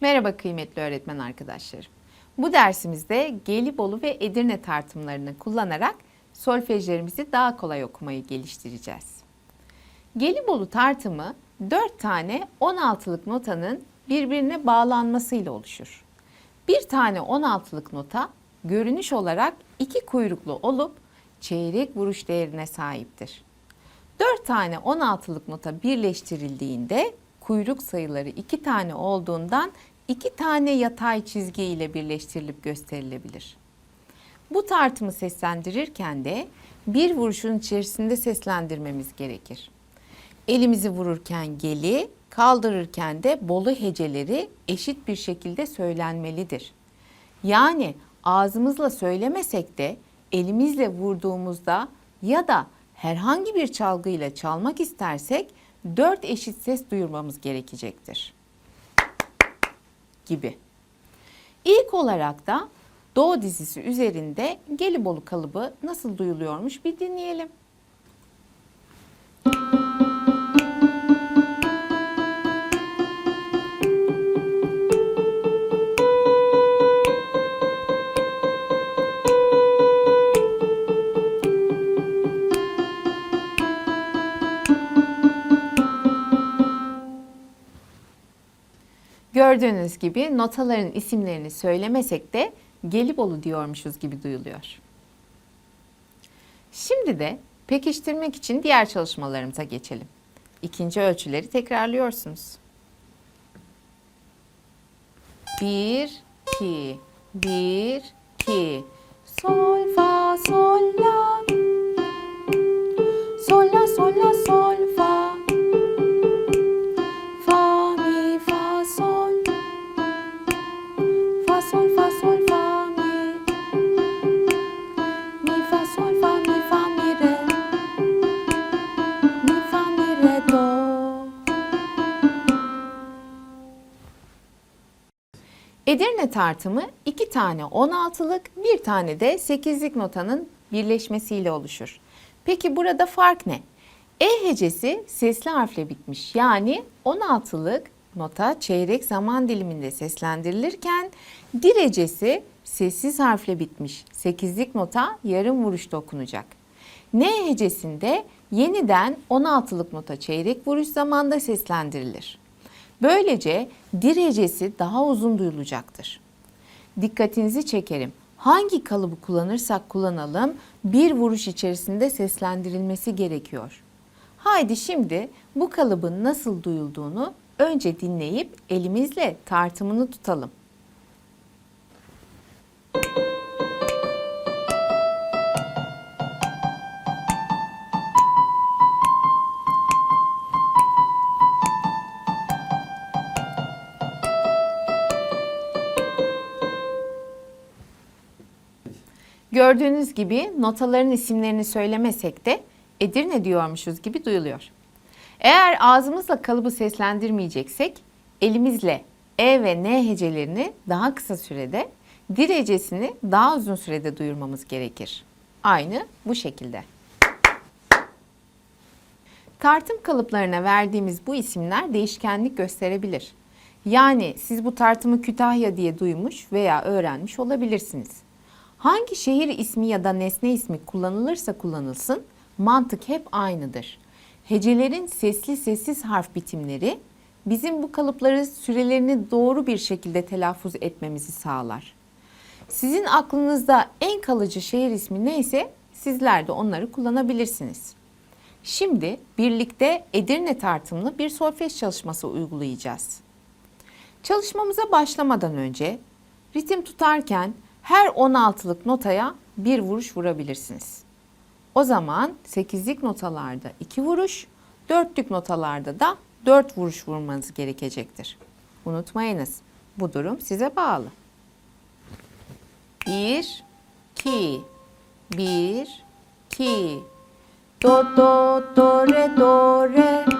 Merhaba kıymetli öğretmen arkadaşlarım. Bu dersimizde Gelibolu ve Edirne tartımlarını kullanarak solfejlerimizi daha kolay okumayı geliştireceğiz. Gelibolu tartımı 4 tane 16'lık notanın birbirine bağlanmasıyla oluşur. Bir tane 16'lık nota görünüş olarak iki kuyruklu olup çeyrek vuruş değerine sahiptir. 4 tane 16'lık nota birleştirildiğinde kuyruk sayıları 2 tane olduğundan 2 tane yatay çizgi ile birleştirilip gösterilebilir. Bu tartımı seslendirirken de bir vuruşun içerisinde seslendirmemiz gerekir. Elimizi vururken geli, kaldırırken de bolu heceleri eşit bir şekilde söylenmelidir. Yani ağzımızla söylemesek de elimizle vurduğumuzda ya da herhangi bir çalgıyla çalmak istersek dört eşit ses duyurmamız gerekecektir. Gibi. İlk olarak da Do dizisi üzerinde Gelibolu kalıbı nasıl duyuluyormuş bir dinleyelim. Gördüğünüz gibi notaların isimlerini söylemesek de Gelibolu diyormuşuz gibi duyuluyor. Şimdi de pekiştirmek için diğer çalışmalarımıza geçelim. İkinci ölçüleri tekrarlıyorsunuz. Bir, iki, bir, iki. Sol, Edirne tartımı iki tane 16'lık bir tane de 8'lik notanın birleşmesiyle oluşur. Peki burada fark ne? E hecesi sesli harfle bitmiş. Yani 16'lık nota çeyrek zaman diliminde seslendirilirken dir hecesi sessiz harfle bitmiş. 8'lik nota yarım vuruşta okunacak. N hecesinde yeniden 16'lık nota çeyrek vuruş zamanda seslendirilir. Böylece dir hecesi daha uzun duyulacaktır. Dikkatinizi çekerim. Hangi kalıbı kullanırsak kullanalım bir vuruş içerisinde seslendirilmesi gerekiyor. Haydi şimdi bu kalıbın nasıl duyulduğunu önce dinleyip elimizle tartımını tutalım. Gördüğünüz gibi notaların isimlerini söylemesek de Edirne diyormuşuz gibi duyuluyor. Eğer ağzımızla kalıbı seslendirmeyeceksek elimizle E ve N hecelerini daha kısa sürede, dir hecesini daha uzun sürede duyurmamız gerekir. Aynı bu şekilde. Tartım kalıplarına verdiğimiz bu isimler değişkenlik gösterebilir. Yani siz bu tartımı Kütahya diye duymuş veya öğrenmiş olabilirsiniz. Hangi şehir ismi ya da nesne ismi kullanılırsa kullanılsın mantık hep aynıdır. Hecelerin sesli sessiz harf bitimleri bizim bu kalıpları sürelerini doğru bir şekilde telaffuz etmemizi sağlar. Sizin aklınızda en kalıcı şehir ismi neyse sizler de onları kullanabilirsiniz. Şimdi birlikte Edirne tartımlı bir solfej çalışması uygulayacağız. Çalışmamıza başlamadan önce ritim tutarken her 16'lık notaya bir vuruş vurabilirsiniz. O zaman 8'lik notalarda 2 vuruş, 4'lük notalarda da 4 vuruş vurmanız gerekecektir. Unutmayınız bu durum size bağlı. 1 2 1 2 Do do do re do re